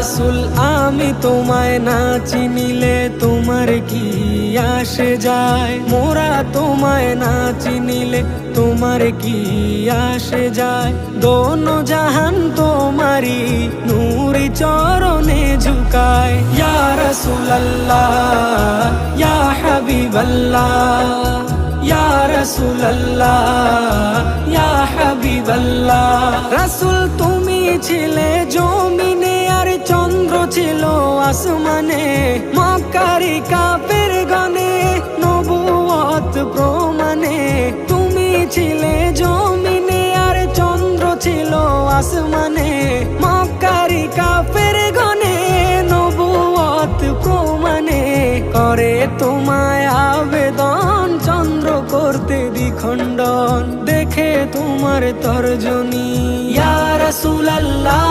রাসুল, আমি তোমায় না চিনিলে তোমার কি আসে যায়? মোরা তোমায় না চিনিলে তোমার কি আসে যায়? দোনো জাহান তোমারি নূরি চরণে ঝুকায়। ইয়া রাসূলুল্লাহ, ইয়া হাবিবাল্লাহ, ইয়া রাসূলুল্লাহ, ইয়া হাবিবাল্লাহ। রাসূল, তুমি ছিলে জমিনে আসমানে, মক্কারি কাপের গনে নবুয়ত প্রমাণে। তুমি ছিলে জমিনে আর চন্দ্র ছিল আসমানে। মক্কারি কাপের গনে নবুয়ত প্রমাণে। করে তোমায় আবেদন, চন্দ্র করতে দ্বিখণ্ডন। দেখে তোমার তর্জনী, ইয়া রাসূলুল্লাহ।